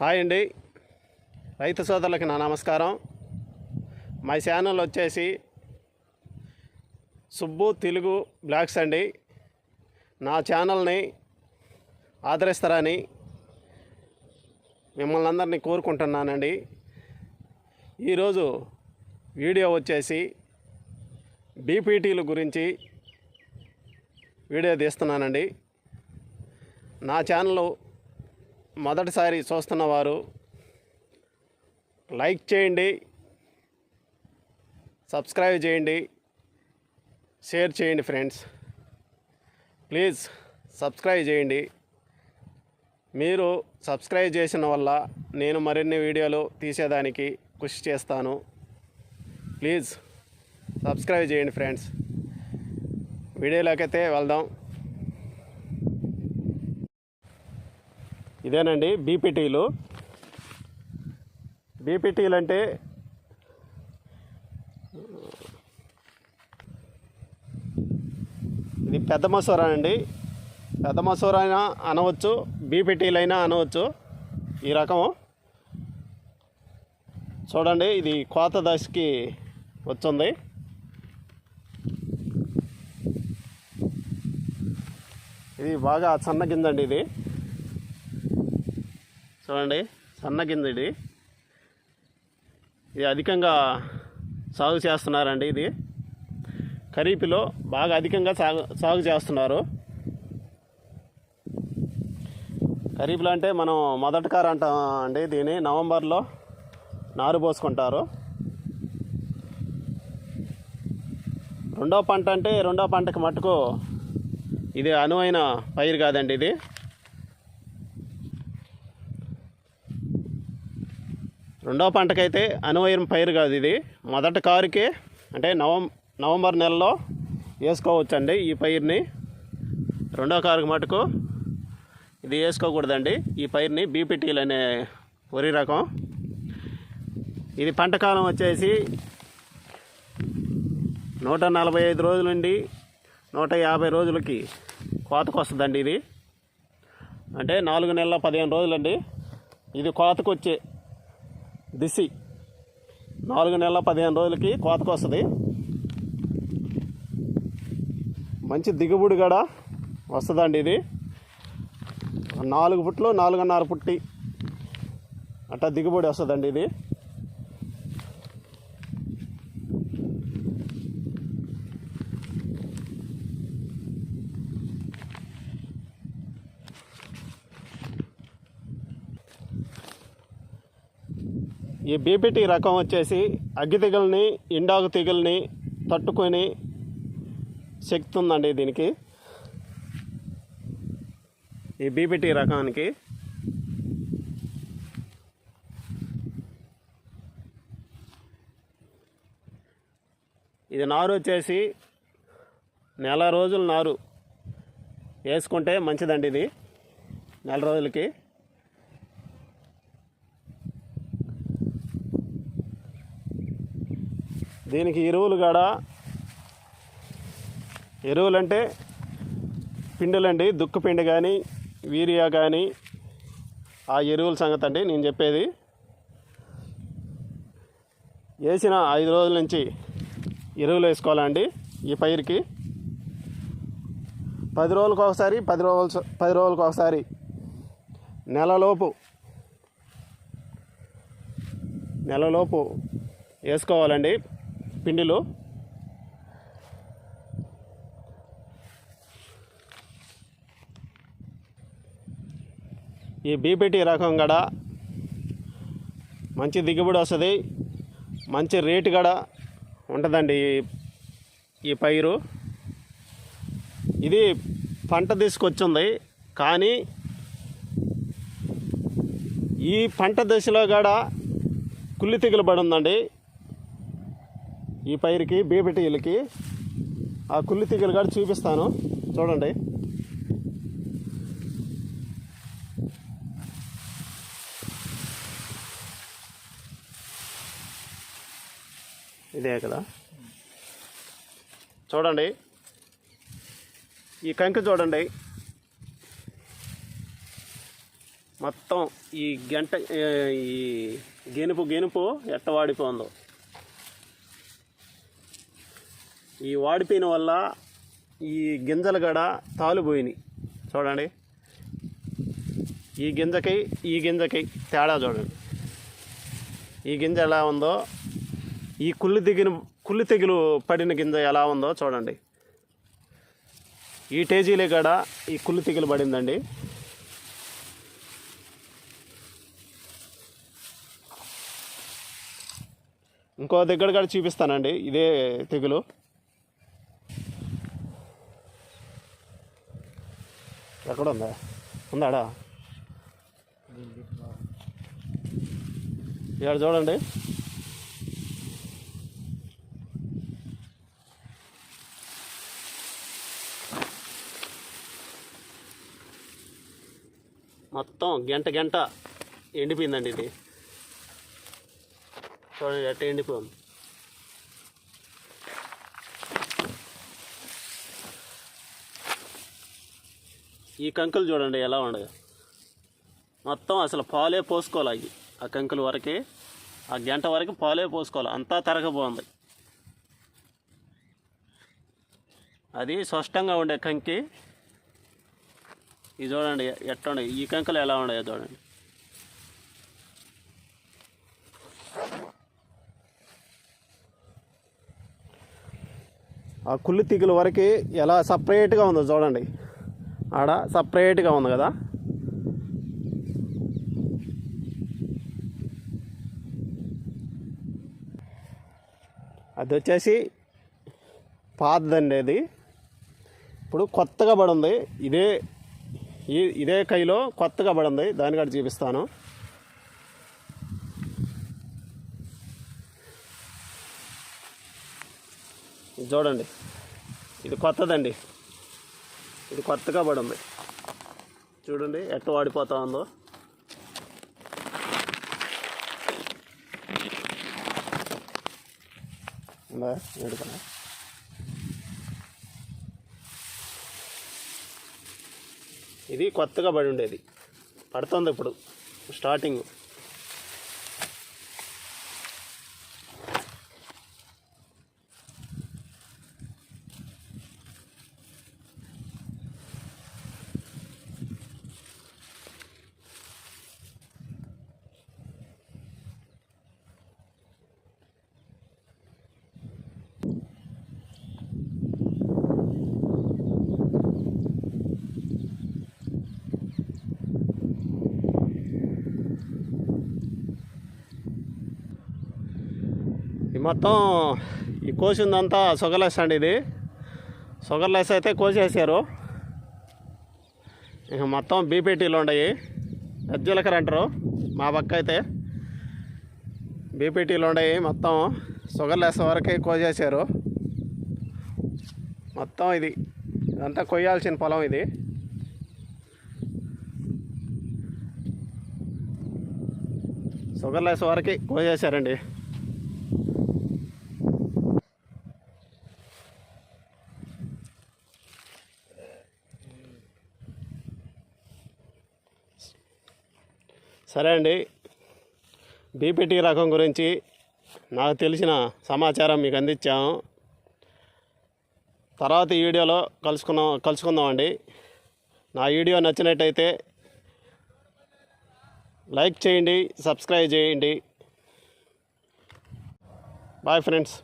Hi అండి. రైతు సోదరులకి నా నమస్కారం. మా ఛానల్ వచ్చేసి సుబ్బు తెలుగు బ్లాగ్స్ అండి. నా ఛానల్ని ఆదరిస్తారని మిమ్మల్ని అందరినీ కోరుకుంటున్నానండి. ఈరోజు వీడియో వచ్చేసి బీపీటీల గురించి వీడియో తీస్తున్నానండి. నా ఛానల్ మొదటిసారి చూస్తున్న వారు లైక్ చేయండి సబ్స్క్రైబ్ చేయండి షేర్ చేయండి ఫ్రెండ్స్. ప్లీజ్ సబ్స్క్రైబ్ చేయండి. మీరు సబ్స్క్రైబ్ చేసిన వల్ల నేను మరిన్ని వీడియోలు తీసేదానికి కృషి చేస్తాను. ప్లీజ్ సబ్స్క్రైబ్ చేయండి ఫ్రెండ్స్. వీడియోలోకైతే వెళ్దాం. ఇదేనండి బీపీటీలు. బీపీటీలు అంటే ఇది పెద్ద మసూరా అండి. పెద్ద మసూరా అయినా అనవచ్చు బీపీటీలు అయినా అనవచ్చు. ఈ రకం. చూడండి ఇది కోత దశకి వచ్చింది. ఇది బాగా సన్న గింజండి ఇది. చూడండి సన్న ఇది. ఇది అధికంగా సాగు చేస్తున్నారండి ఇది. ఖరీఫ్లో బాగా అధికంగా సాగు సాగు చేస్తున్నారు. ఖరీఫ్లో అంటే మనం మొదటి కారు అంటాం అండి దీన్ని. నవంబర్లో నారు పోసుకుంటారు. రెండో పంట అంటే రెండో పంటకు మట్టుకు ఇది అనువైన పైరు కాదండి ఇది. రెండో పంటకైతే అనువైన పైరు కాదు ఇది. మొదటి కారుకి అంటే నవం నవంబర్ నెలలో వేసుకోవచ్చండి ఈ పైరుని. రెండో కారుకు మటుకు ఇది వేసుకోకూడదండి. ఈ పైరుని బీపీటీలు అనే వరి రకం. ఇది పంట కాలం వచ్చేసి నూట నలభై ఐదు రోజుల నుండి నూట యాభై రోజులకి కోతకు వస్తుందండి ఇది. అంటే నాలుగు నెలల పదిహేను రోజులండి. ఇది కోతకు వచ్చే దిసి నాలుగు నెలల పదిహేను రోజులకి కోతకు వస్తుంది. మంచి దిగుబడి కూడా వస్తుందండి ఇది. నాలుగు పుట్లు నాలుగున్నర పుట్టి అట్లా దిగుబడి వస్తుందండి ఇది. ఈ బీపీటీ రకం వచ్చేసి అగ్గి తెగుల్ని ఇండాగు తెగుల్ని తట్టుకొని శక్తి ఉందండి దీనికి. ఈ బీపీటీ రకానికి ఇది నారు వచ్చేసి నెల రోజులు నారు వేసుకుంటే మంచిదండి ఇది నెల రోజులకి. దీనికి ఎరువులు కూడా? ఎరువులు అంటే పిండులండి దుక్కు పిండి కానీ వీరియా కానీ ఆ ఎరువుల సంగతి అండి నేను చెప్పేది. వేసిన ఐదు రోజుల నుంచి ఎరువులు వేసుకోవాలండి ఈ పైరుకి. పది రోజులకు ఒకసారి పది రోజులు పది రోజులకు ఒకసారి. నెలలోపు నెలలోపు వేసుకోవాలండి. పిండిలు. ఈ బీపీటీ రకం కూడా మంచి దిగుబడి వస్తుంది మంచి రేటు కూడా ఉంటుందండి ఈ ఈ పైరు. ఇది పంట తీసుకొచ్చింది కానీ ఈ పంట దశలో కూడా కుళ్ళి తెగులు పడి ఉందండి. ఈ పైరుకి బీబెటీలకి ఆ కుళ్ళి తీగలు కూడా చూపిస్తాను. చూడండి. ఇదే కదా. చూడండి. ఈ కంకి చూడండి. మొత్తం ఈ గంట ఈ గెనుపు గెనుపు ఎట్ట ఈ వాడిపోయిన వల్ల ఈ గింజలు గడ తాలుపోయినాయి. చూడండి. ఈ గింజకి ఈ గింజకి తేడా చూడండి. ఈ గింజ ఎలా ఉందో ఈ కుళ్ళు దిగిన కుళ్ళు తెగులు పడిన గింజ ఎలా ఉందో చూడండి. ఈ టేజీలే గడ ఈ కుళ్ళు తెగులు పడిందండి. ఇంకో దగ్గర కూడా చూపిస్తానండి. ఇదే తెగులు. ఎక్కడ ఉందా? ఉందాడా? ఇక్కడ చూడండి. మొత్తం గంట గంట ఎండిపోయిందండి ఇది. చూడండి ఎట్ట ఎండిపోయింది. ఈ కంకులు చూడండి ఎలా ఉండదు మొత్తం అసలు పాలే పోసుకోవాలి అవి. ఆ కంకుల వరకే ఆ గంట వరకు పాలే పోసుకోవాలి. అంతా తరగబోంది. అది స్పష్టంగా ఉండే కంకి. ఇది చూడండి ఎట్లా ఉండవు ఈ కంకులు ఎలా ఉన్నాయో చూడండి. ఆ కుళ్ళు తీగల వరకు ఎలా సపరేట్గా ఉందో చూడండి. ఆడ సపరేట్గా ఉంది కదా? అది వచ్చేసి పాతదండి అది. ఇప్పుడు కొత్తగా పడింది. ఇదే ఇదే కైలో కొత్తగా పడింది. దాన్ని కూడా చూపిస్తాను. ఇది చూడండి. ఇది కొత్తదండి. ఇది కొత్తగా పడింది. చూడండి ఎట్ట వాడిపోతా ఉందో. ఇది కొత్తగా పడి ఉండేది. పడుతుంది ఇప్పుడు స్టార్టింగ్ మొత్తం ఈ కోసిందంతా షుగర్లెస్ అండి ఇది. షుగర్లెస్ అయితే కోసేసారు. ఇక మొత్తం బీపీటీలు ఉన్నాయి. పెద్దలకర అంటారు మా పక్క అయితే. బీపీటీలు ఉన్నాయి. మొత్తం షుగర్లెస్ వరకే కోసేసారు. మొత్తం ఇది. ఇదంతా కొయ్యాల్సిన పొలం ఇది. షుగర్లెస్ వరకే కోసేసారండి. సరే అండి. బీపీటీ రకం గురించి నాకు తెలిసిన సమాచారం మీకు అందించాము. తర్వాత ఈ వీడియోలో కలుసుకున్నాం కలుసుకుందామండి. నా వీడియో నచ్చినట్టయితే లైక్ చేయండి సబ్స్క్రైబ్ చేయండి. Bye friends.